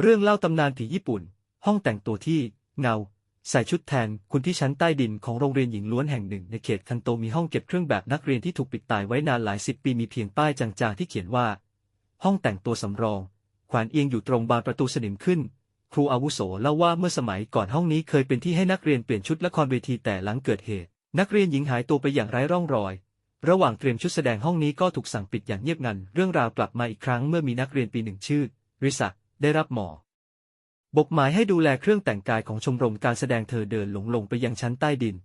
เรื่องเล่าตำนานผีญี่ปุ่น ห้องแต่งตัวที่ เงา ใส่ชุดแทน คุณที่ชั้นใต้ดินของโรงเรียนหญิงล้วนแห่งหนึ่งในเขตคันโตมีห้องเก็บเครื่องแบบนักเรียนที่ถูกปิดตายไว้นานหลายสิบปีมีเพียงป้ายจางๆที่เขียนว่า ห้องแต่งตัวสำรองแขวนเอียงอยู่ตรงบานประตูสนิมขึ้น ครูอาวุโสเล่าว่าเมื่อสมัยก่อนห้องนี้เคยเป็นที่ให้นักเรียนเปลี่ยนชุดละครเวทีแต่หลังเกิดเหตุ นักเรียนหญิงหายตัวไปอย่างไร้ร่องรอย ระหว่างเตรียมชุดแสดงห้องนี้ก็ถูกสั่งปิดอย่างเงียบงัน เรื่องราวกลับมาอีกครั้งเมื่อมีนักเรียนปีหนึ่งชื่อริสะ ได้รับหมอบกหมายให้ดูแลเครื่องแต่งกายของชมรมการแสดงเธอเดินหลงลงไปยังชั้นใต้ดิน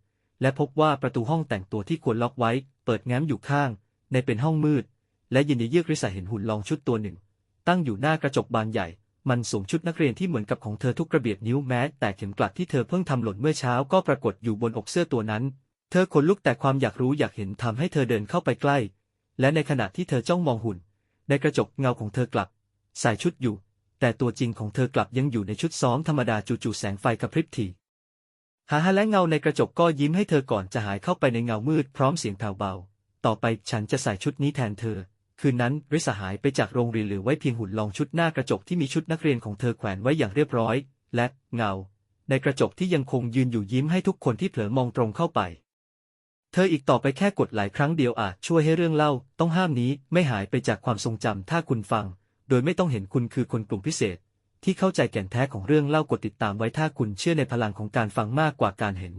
และพบว่าประตูห้องแต่งตัวที่ควรล็อกไว้ เปิดแง้มอยู่ข้าง ในเป็นห้องมืด และยินดีเยือกริสาเห็นหุ่นลองชุดตัวหนึ่ง ตั้งอยู่หน้ากระจกบานใหญ่ มันสวมชุดนักเรียนที่เหมือนกับของเธอทุกกระเบียดนิ้วแม้ แต่เข็มกลัดที่เธอเพิ่งทำหล่นเมื่อเช้าก็ปรากฏอยู่บนอกเสื้อตัวนั้น เธอขนลุกแต่ความอยากรู้อยากเห็นทำให้เธอเดินเข้าไปใกล้ และในขณะที่เธอจ้องมองหุ่น ในกระจกเงาของเธอกลับ ใส่ชุดอยู่ แต่ตัวจริงของเธอกลับยังอยู่ในชุดซ้อมธรรมดาจู่ๆแสงไฟกระพริบทีหาฮาและเงาในกระจกก็ยิ้มให้เธอก่อนจะหายเข้าไปในเงามืดพร้อมเสียงแผ่วเบา ต่อไปฉันจะใส่ชุดนี้แทนเธอ คืนนั้นริสหายไปจากโรงเรียนเหลือไว้เพียงหุ่นลองชุดหน้ากระจกที่มีชุดนักเรียนของเธอแขวนไว้อย่างเรียบร้อย และเงา ในกระจกที่ยังคงยืนอยู่ยิ้มให้ทุกคนที่เผลอมองตรงเข้าไป เธออีกต่อไปแค่กดหลายครั้งเดียวอาจช่วยให้เรื่องเล่าต้องห้ามนี้ไม่หายไปจากความทรงจำถ้าคุณฟัง โดยไม่ต้องเห็นคุณคือคนกลุ่มพิเศษ ที่เข้าใจแก่นแท้ของเรื่องเล่ากดติดตามไว้ถ้าคุณเชื่อในพลังของการฟังมากกว่าการเห็น